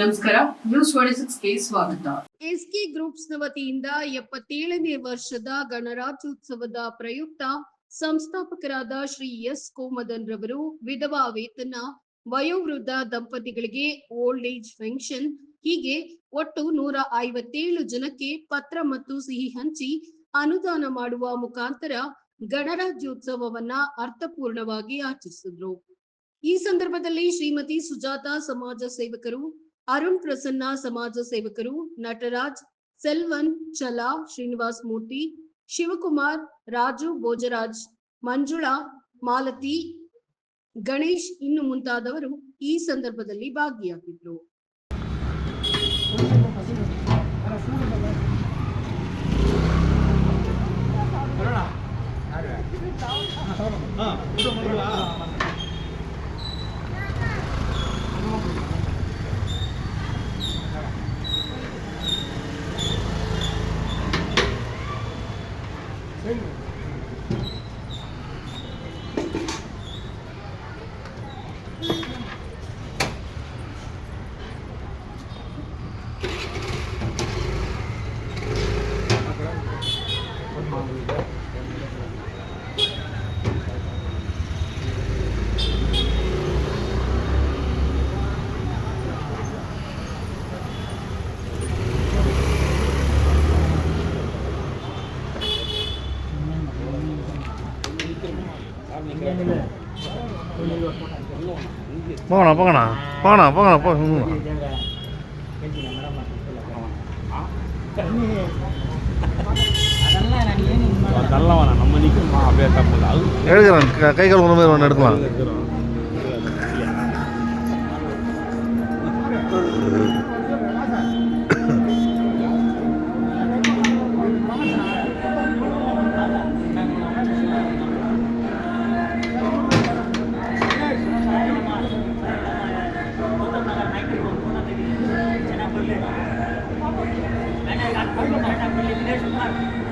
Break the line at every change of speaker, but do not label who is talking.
ನಮಸ್ಕಾರ, ನ್ಯೂಸ್ ಸ್ವಾಗತ.
ಎಸ್ಕೆ ವತಿಯಿಂದ ಎಪ್ಪತ್ತೇಳನೇ ವರ್ಷದ ಗಣರಾಜ್ಯೋತ್ಸವದ ಪ್ರಯುಕ್ತ ಸಂಸ್ಥಾಪಕರಾದ ಶ್ರೀ ಎಸ್. ಕೋಮದನ್ ರವರು ವಿಧವಾ ವೇತನ, ವಯೋವೃದ್ಧ ದಂಪತಿಗಳಿಗೆ ಓಲ್ಡ್ ಏಜ್ ಪೆನ್ಷನ್, ಹೀಗೆ ಒಟ್ಟು ನೂರ ಐವತ್ತೇಳು ಜನಕ್ಕೆ ಪತ್ರ ಮತ್ತು ಸಿಹಿ ಹಂಚಿ ಅನುದಾನ ಮಾಡುವ ಮುಖಾಂತರ ಗಣರಾಜ್ಯೋತ್ಸವವನ್ನ ಅರ್ಥಪೂರ್ಣವಾಗಿ ಆಚರಿಸಿದ್ರು. ಈ ಸಂದರ್ಭದಲ್ಲಿ ಶ್ರೀಮತಿ ಸುಜಾತ ಸಮಾಜ ಸೇವಕರು ಅರುಣ್ ಪ್ರಸನ್ನ ಸಮಾಜ ಸೇವಕರು, ನಟರಾಜ್, ಸೆಲ್ವನ್ ಚಲಾ ಶ್ರೀನಿವಾಸ್ ಮೂರ್ತಿ, ಶಿವಕುಮಾರ್, ರಾಜು ಭೋಜರಾಜ್, ಮಂಜುಳಾ, ಮಾಲತಿ, ಗಣೇಶ್ ಇನ್ನು ಮುಂತಾದವರು ಈ ಸಂದರ್ಭದಲ್ಲಿ ಭಾಗಿಯಾಗಿದ್ರು.
போங்கண்ணா போங்கண்ணா. போங்கண்ணா போங்கண்ணா
போங்கண்ணா
எழுதுறேன். கை கால் உணவு எடுக்கலாம். that.